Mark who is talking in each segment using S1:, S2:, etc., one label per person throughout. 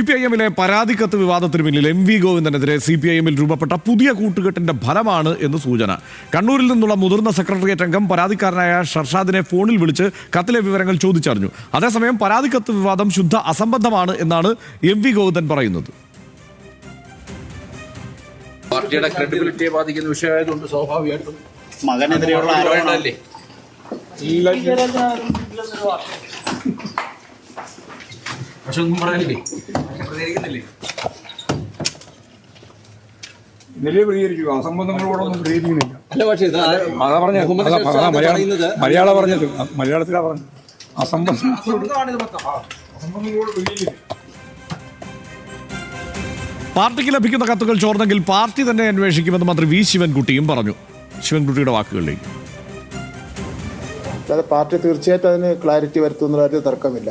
S1: C P I എമ്മിലെ പരാതിക്കത്ത് വിവാദത്തിന് പിന്നിൽ എം വി ഗോവിന്ദനെതിരെ സി പി ഐ എമ്മിൽ രൂപപ്പെട്ട പുതിയ കൂട്ടുകെട്ടിന്റെ ഫലമാണ് എന്ന് സൂചന. കണ്ണൂരിൽ നിന്നുള്ള മുതിർന്ന സെക്രട്ടേറിയറ്റ് അംഗം പരാതിക്കാരനായ ഷർഷാദിനെ ഫോണിൽ വിളിച്ച് കത്തിലെ വിവരങ്ങൾ ചോദിച്ചറിഞ്ഞു. അതേസമയം പരാതിക്കത്ത് വിവാദം ശുദ്ധ അസംബന്ധമാണ് എന്നാണ് എം വി ഗോവിന്ദൻ പറയുന്നത്.
S2: പാർട്ടിയുടെ ക്രെഡിബിലിറ്റിയെ ബാധിക്കുന്ന വിഷയമായതുകൊണ്ട് സ്വാഭാവികമായിട്ടും
S3: മകനെതിരെയുള്ള
S2: ആരോപണമല്ലേ പക്ഷെ ഒന്നും പറയാനില്ലേ പ്രതികരിക്കുന്നില്ലേ
S4: നിലയെ പ്രതികരിക്കുന്നില്ല
S2: അല്ല പക്ഷേ ഇത് ആ-
S4: അതാ പറഞ്ഞത്.
S2: മുഹമ്മദ്
S4: അതാ
S2: ഷാ
S4: അതാ
S2: അത്
S4: മലയാളം
S2: പറയുന്നത്
S4: മലയാളം പറഞ്ഞത്. മലയാളത്തിലാ പറഞ്ഞത്. അസംബന്ധം അസംബന്ധങ്ങളോട് പ്രതികരിക്കില്ല
S1: പാർട്ടിക്ക് ലഭിക്കുന്ന കത്തുകൾ ചോർന്നെങ്കിൽ പാർട്ടി തന്നെ അന്വേഷിക്കുമെന്ന് മന്ത്രി വി ശിവൻകുട്ടിയും പറഞ്ഞു. ശിവൻകുട്ടിയുടെ വാക്കുകളിലേക്ക്.
S5: അല്ലാതെ പാർട്ടി തീർച്ചയായിട്ടും അതിന് ക്ലാരിറ്റി വരുത്തുന്ന കാര്യത്തിൽ തർക്കമില്ല.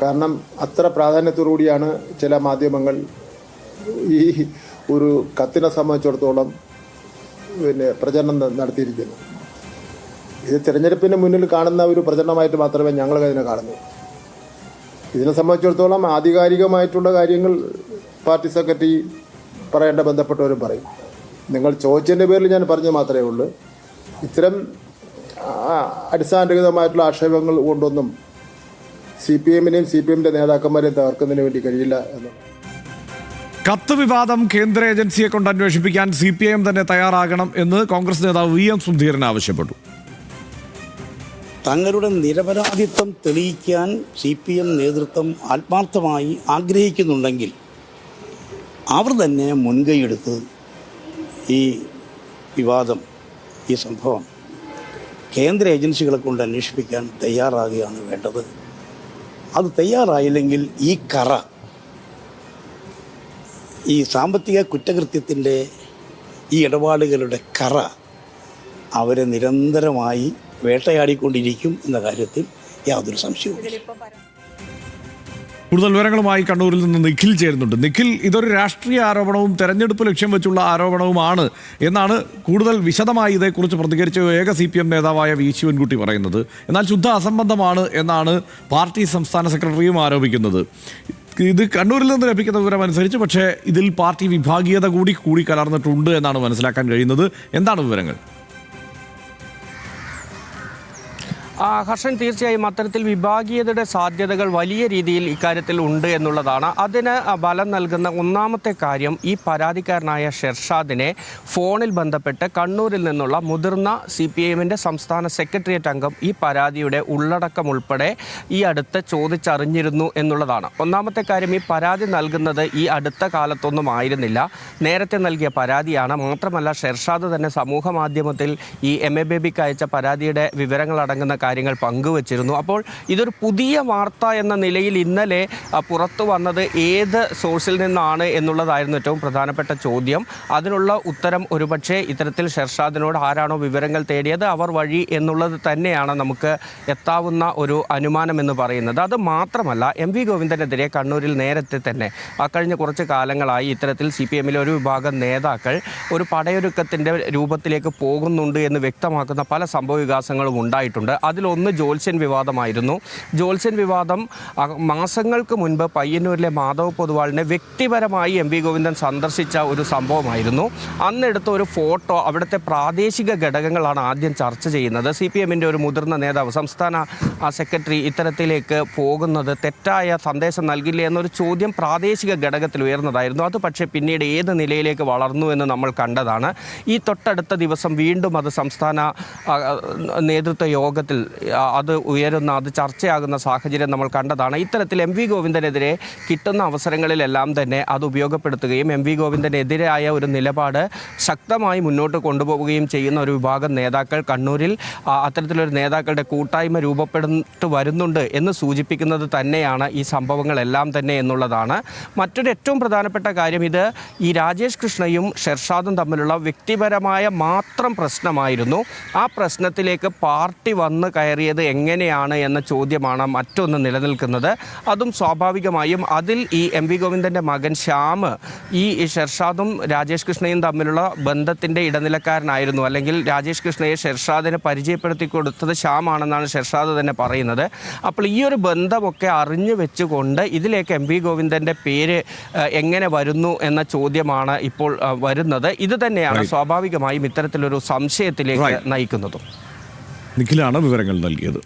S5: കാരണം അത്ര പ്രാധാന്യത്തോടുകൂടിയാണ് ചില മാധ്യമങ്ങൾ ഈ ഒരു കത്തിനെ സംബന്ധിച്ചിടത്തോളം പിന്നെ പ്രചരണം നടത്തിയിരിക്കുന്നത്. നടത്തിയിരിക്കുന്നു ഇത് തിരഞ്ഞെടുപ്പിന് മുന്നിൽ കാണുന്ന ഒരു പ്രചരണമായിട്ട് മാത്രമേ ഞങ്ങൾ അതിനെ കാണുന്നു. ഇതിനെ സംബന്ധിച്ചിടത്തോളം ആധികാരികമായിട്ടുള്ള കാര്യങ്ങൾ പാർട്ടി സെക്രട്ടറി പറയേണ്ട ബന്ധപ്പെട്ടവരും പറയും. നിങ്ങൾ ചോദിച്ചതിന്റെ പേരിൽ ഞാൻ പറഞ്ഞു മാത്രമേ ഉള്ളൂ. ഇത്തരം അടിസ്ഥാനരഹിതമായിട്ടുള്ള ആക്ഷേപങ്ങൾ കൊണ്ടൊന്നും സി പി എമ്മിനെയും സി പി എമ്മിന്റെ നേതാക്കന്മാരെയും തകർക്കുന്നതിന് വേണ്ടി കഴിയില്ല എന്ന്.
S1: കത്ത് വിവാദം കേന്ദ്ര ഏജൻസിയെ കൊണ്ട് അന്വേഷിപ്പിക്കാൻ സി പി ഐ എം തന്നെ തയ്യാറാകണം എന്ന് കോൺഗ്രസ് നേതാവ് വി എം സുധീരൻ ആവശ്യപ്പെട്ടു.
S3: തങ്ങളുടെ നിരപരാധിത്വം തെളിയിക്കാൻ സി പി എം നേതൃത്വം ആത്മാർത്ഥമായി ആഗ്രഹിക്കുന്നുണ്ടെങ്കിൽ അവർ തന്നെ മുൻകൈയെടുത്ത് ഈ വിവാദം ഈ സംഭവം കേന്ദ്ര ഏജൻസികളെ കൊണ്ട് അന്വേഷിപ്പിക്കാൻ തയ്യാറാകുകയാണ് വേണ്ടത്. അത് തയ്യാറായില്ലെങ്കിൽ ഈ കറ ഈ സാമ്പത്തിക കുറ്റകൃത്യത്തിന്റെ ഈ ഇടപാടുകളുടെ കറ അവരെ നിരന്തരമായി വേട്ടയാടിക്കൊണ്ടിരിക്കും എന്ന കാര്യത്തിൽ യാതൊരു സംശയവുമില്ല.
S1: കൂടുതൽ വിവരങ്ങളുമായി കണ്ണൂരിൽ നിന്ന് നിഖിൽ ചേരുന്നുണ്ട്. നിഖിൽ ഇതൊരു രാഷ്ട്രീയ ആരോപണവും തെരഞ്ഞെടുപ്പ് ലക്ഷ്യം വെച്ചുള്ള ആരോപണവുമാണ് എന്നാണ് കൂടുതൽ വിശദമായി ഇതേക്കുറിച്ച് പ്രതികരിച്ച ഏക സി പി എം നേതാവായ വി ശിവൻകുട്ടി പറയുന്നത്. എന്നാൽ ശുദ്ധ അസംബന്ധമാണ് എന്നാണ് പാർട്ടി സംസ്ഥാന സെക്രട്ടറിയും ആരോപിക്കുന്നത്. ഇത് കണ്ണൂരിൽ നിന്ന് ലഭിക്കുന്ന വിവരം അനുസരിച്ച് പക്ഷേ ഇതിൽ പാർട്ടി വിഭാഗീയത കൂടി കൂടി കലർന്നിട്ടുണ്ട് എന്നാണ് മനസ്സിലാക്കാൻ കഴിയുന്നത്. എന്താണ് വിവരങ്ങൾ?
S6: ഹർഷൻ തീർച്ചയായും അത്തരത്തിൽ വിഭാഗീയതയുടെ സാധ്യതകൾ വലിയ രീതിയിൽ ഇക്കാര്യത്തിൽ ഉണ്ട് എന്നുള്ളതാണ്. അതിന് ബലം നൽകുന്ന ഒന്നാമത്തെ കാര്യം ഈ പരാതിക്കാരനായ ഷെർഷാദിനെ ഫോണിൽ ബന്ധപ്പെട്ട് കണ്ണൂരിൽ നിന്നുള്ള മുതിർന്ന സി പി എമ്മിന്റെ സംസ്ഥാന സെക്രട്ടേറിയറ്റ് അംഗം ഈ പരാതിയുടെ ഉള്ളടക്കം ഉൾപ്പെടെ ഈ അടുത്ത് ചോദിച്ചറിഞ്ഞിരുന്നു എന്നുള്ളതാണ്. ഒന്നാമത്തെ കാര്യം ഈ പരാതി നൽകുന്നത് ഈ അടുത്ത കാലത്തൊന്നും ആയിരുന്നില്ല. നേരത്തെ നൽകിയ പരാതിയാണ്. മാത്രമല്ല ഷെർഷാദ് തന്നെ സമൂഹ മാധ്യമത്തിൽ ഈ എം എ ബേബിക്ക് അയച്ച പരാതിയുടെ വിവരങ്ങൾ അടങ്ങുന്ന കാര്യങ്ങൾ പങ്കുവച്ചിരുന്നു. അപ്പോൾ ഇതൊരു പുതിയ വാർത്ത എന്ന നിലയിൽ ഇന്നലെ പുറത്തു വന്നത് ഏത് സോഴ്സിൽ നിന്നാണ് എന്നുള്ളതായിരുന്നു ഏറ്റവും പ്രധാനപ്പെട്ട ചോദ്യം. അതിനുള്ള ഉത്തരം ഒരുപക്ഷെ ഇത്തരത്തിൽ ഷെർഷാദിനോട് ആരാണോ വിവരങ്ങൾ തേടിയത് അവർ വഴി എന്നുള്ളത് തന്നെയാണ് നമുക്ക് എത്താവുന്ന ഒരു അനുമാനം എന്ന് പറയുന്നത്. അത് മാത്രമല്ല എം വി ഗോവിന്ദനെതിരെ കണ്ണൂരിൽ നേരത്തെ തന്നെ കഴിഞ്ഞ കുറച്ച് കാലങ്ങളായി ഇത്തരത്തിൽ സി പി എമ്മിലെ ഒരു വിഭാഗം നേതാക്കൾ ഒരു പടയൊരുക്കത്തിന്റെ രൂപത്തിലേക്ക് പോകുന്നുണ്ട് എന്ന് വ്യക്തമാക്കുന്ന പല സംഭവ വികാസങ്ങളും ഉണ്ടായിട്ടുണ്ട് അതിലൊന്ന് ജോത്സ്യൻ വിവാദമായിരുന്നു. ജോത്സ്യൻ വിവാദം മാസങ്ങൾക്ക് മുൻപ് പയ്യന്നൂരിലെ മാധവ് പൊതുവാളിനെ വ്യക്തിപരമായി എം വി ഗോവിന്ദൻ സന്ദർശിച്ച ഒരു സംഭവമായിരുന്നു. അന്നെടുത്ത ഒരു ഫോട്ടോ അവിടുത്തെ പ്രാദേശിക ഘടകങ്ങളാണ് ആദ്യം ചർച്ച ചെയ്യുന്നത്. സി പി എമ്മിന്റെ ഒരു മുതിർന്ന നേതാവ് സംസ്ഥാന സെക്രട്ടറി ഇത്തരത്തിലേക്ക് പോകുന്നത് തെറ്റായ സന്ദേശം നൽകില്ലേ എന്നൊരു ചോദ്യം പ്രാദേശിക ഘടകത്തിൽ ഉയർന്നതായിരുന്നു. അത് പക്ഷേ പിന്നീട് ഏത് നിലയിലേക്ക് വളർന്നു എന്ന് നമ്മൾ കണ്ടതാണ്. ഈ തൊട്ടടുത്ത ദിവസം വീണ്ടും അത് സംസ്ഥാന നേതൃത്വ യോഗത്തിൽ അത് ഉയരുന്ന അത് ചർച്ചയാകുന്ന സാഹചര്യം നമ്മൾ കണ്ടതാണ്. ഇത്തരത്തിൽ എം വി ഗോവിന്ദനെതിരെ കിട്ടുന്ന അവസരങ്ങളിലെല്ലാം തന്നെ അത് ഉപയോഗപ്പെടുത്തുകയും എം വി ഗോവിന്ദനെതിരായ ഒരു നിലപാട് ശക്തമായി മുന്നോട്ട് കൊണ്ടുപോവുകയും ചെയ്യുന്ന ഒരു വിഭാഗം നേതാക്കൾ കണ്ണൂരിൽ അത്തരത്തിലൊരു നേതാക്കളുടെ കൂട്ടായ്മ രൂപപ്പെട്ട് വരുന്നുണ്ട് എന്ന് സൂചിപ്പിക്കുന്നത് തന്നെയാണ് ഈ സംഭവങ്ങളെല്ലാം തന്നെ എന്നുള്ളതാണ്. മറ്റൊരു ഏറ്റവും പ്രധാനപ്പെട്ട കാര്യം ഇത് ഈ രാജേഷ് കൃഷ്ണയും ഷെർഷാദും തമ്മിലുള്ള വ്യക്തിപരമായ മാത്രം പ്രശ്നമായിരുന്നു. ആ പ്രശ്നത്തിലേക്ക് പാർട്ടി വന്ന് കയറിയത് എങ്ങനെയാണ് എന്ന ചോദ്യമാണ് മറ്റൊന്ന് നിലനിൽക്കുന്നത്. അതും സ്വാഭാവികമായും അതിൽ ഈ എം വി ഗോവിന്ദന്റെ മകൻ ശ്യാം ഈ ഷെർഷാദും രാജേഷ് കൃഷ്ണയും തമ്മിലുള്ള ബന്ധത്തിന്റെ ഇടനിലക്കാരനായിരുന്നു. അല്ലെങ്കിൽ രാജേഷ് കൃഷ്ണയെ ഷെർഷാദിനെ പരിചയപ്പെടുത്തി കൊടുത്തത് ശ്യാമാണെന്നാണ് ഷെർഷാദ് തന്നെ പറയുന്നത്. അപ്പോൾ ഈ ഒരു ബന്ധമൊക്കെ അറിഞ്ഞു വെച്ചുകൊണ്ട് ഇതിലേക്ക് എം വി ഗോവിന്ദന്റെ പേര് എങ്ങനെ വരുന്നു എന്ന ചോദ്യമാണ് ഇപ്പോൾ വരുന്നത്. ഇത് തന്നെയാണ് സ്വാഭാവികമായും ഇത്തരത്തിലൊരു സംശയത്തിലേക്ക്. നയിക്കുന്നതും.
S1: നിഖിലാണ് വിവരങ്ങൾ നൽകിയത്